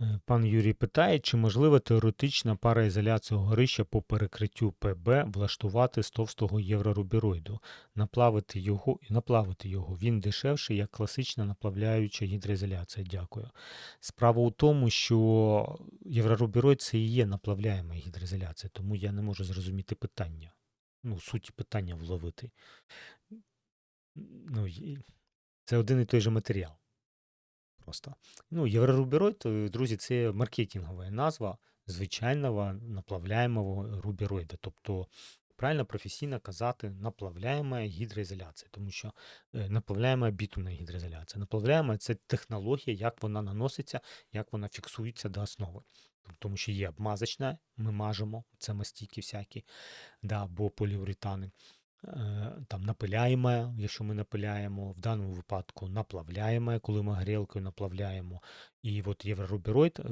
Е, Пан Юрій питає, чи можлива теоретична параізоляція горища по перекриттю ПБ влаштувати з товстого єврорубіроїду, наплавити його наплавити його. Він дешевший, як класична наплавляюча гідроізоляція. Дякую. Справа у тому, що єврорубіроїд це і є наплавляєма гідроізоляція, тому я не можу зрозуміти питання. Ну, суті питання вловити. Ну, це один і той же матеріал. Просто. Ну, єврорубіроїд, друзі, це маркетингова назва звичайного наплавляємого рубіроїда. Тобто, правильно професійно казати, наплавляєма гідроізоляція, тому що е, наплавляєма бітумна гідроізоляція. Наплавляєма це технологія, як вона наноситься, як вона фіксується до основи. Тому що є обмазочна, ми мажемо, це мастіки всякі, да, або поліуретани. Е, Там напиляємо, якщо ми напиляємо, в даному випадку наплавляємо, коли ми грілкою наплавляємо. І от єврорубіроїд е,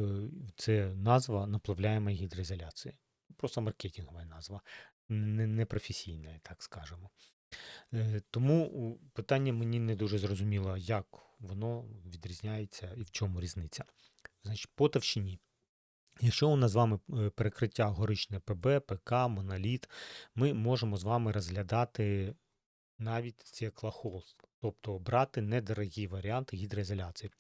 це назва наплавляємої гідроізоляції. Просто маркетингова назва, не, не так скажемо. Е, Тому питання мені не дуже зрозуміло, як воно відрізняється і в чому різниця. Значить, по товщині. Якщо у нас з вами е, перекриття горичне ПБ, ПК, моноліт, ми можемо з вами розглядати навіть циклохолст, тобто брати недорогі варіанти гідроізоляції.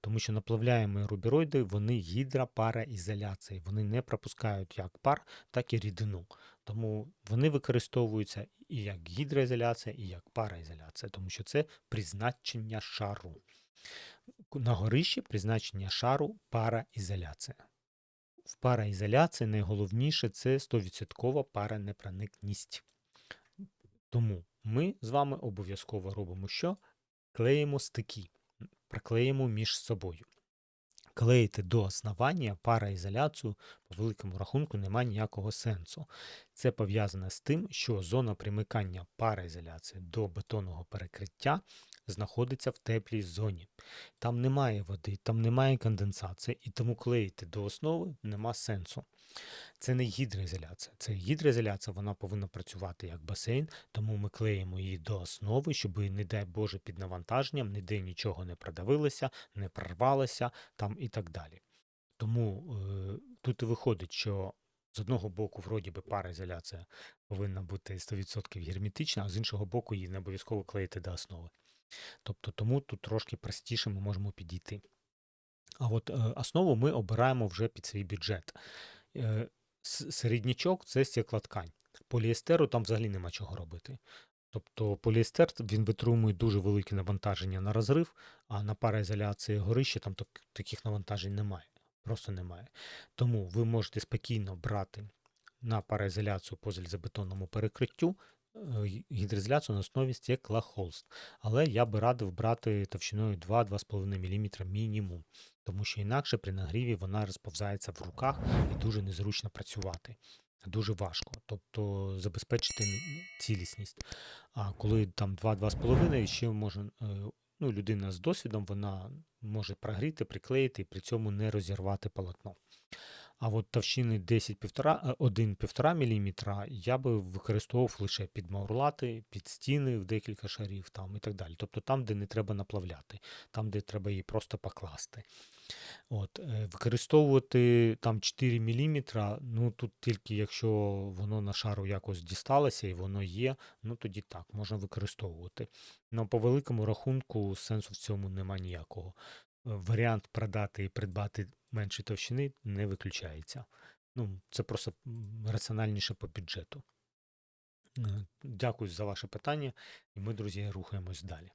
Тому що наплавляємо рубіроїди, вони гідропараізоляції, вони не пропускають як пар, так і рідину. Тому вони використовуються і як гідроізоляція, і як параізоляція, тому що це призначення шару. На горищі призначення шару параізоляція. В параізоляції найголовніше це 100% паранепроникність. Тому ми з вами обов'язково робимо що? Клеїмо стики, приклеїмо між собою. Клеїти до основання параізоляцію по великому рахунку немає ніякого сенсу. Це пов'язане з тим, що зона примикання параізоляції до бетонного перекриття знаходиться в теплій зоні. Там немає води, там немає конденсації, і тому клеїти до основи нема сенсу. Це не гідроізоляція. Це гідроізоляція, вона повинна працювати як басейн, тому ми клеїмо її до основи, щоб, не дай Боже, під навантаженням ніде нічого не продавилося, не прорвалося там і так далі. Тому е, тут і виходить, що з одного боку, вроді би, параізоляція повинна бути 100% герметична, а з іншого боку, її не обов'язково клеїти до основи. Тобто тому тут трошки простіше ми можемо підійти. А от е, основу ми обираємо вже під свій бюджет. Е, середнячок це стеклоткань. Поліестеру там взагалі нема чого робити. Тобто поліестер він витримує дуже велике навантаження на розрив, а на параізоляції горища там так- таких навантажень немає. Просто немає. Тому ви можете спокійно брати на параізоляцію по залізобетонному перекриттю гідроізоляцію на основі стеклохолст. Але я би радив брати товщиною 2-2,5 мм мінімум, тому що інакше при нагріві вона розповзається в руках і дуже незручно працювати. Дуже важко, тобто забезпечити цілісність. А коли там 2-2,5, ще може, е, ну, людина з досвідом вона може прогріти, приклеїти і при цьому не розірвати полотно. А от товщини 1-1,5 мм я би використовував лише під маурлати, під стіни в декілька шарів там і так далі. Тобто там, де не треба наплавляти, там, де треба її просто покласти. От, е, використовувати там 4 мм, ну тут тільки якщо воно на шару якось дісталося і воно є, ну тоді так, можна використовувати. Ну, по великому рахунку сенсу в цьому нема ніякого. Варіант продати і придбати менші товщини не виключається. Ну, це просто раціональніше по бюджету. Е, Дякую за ваше питання, і ми, друзі, рухаємось далі.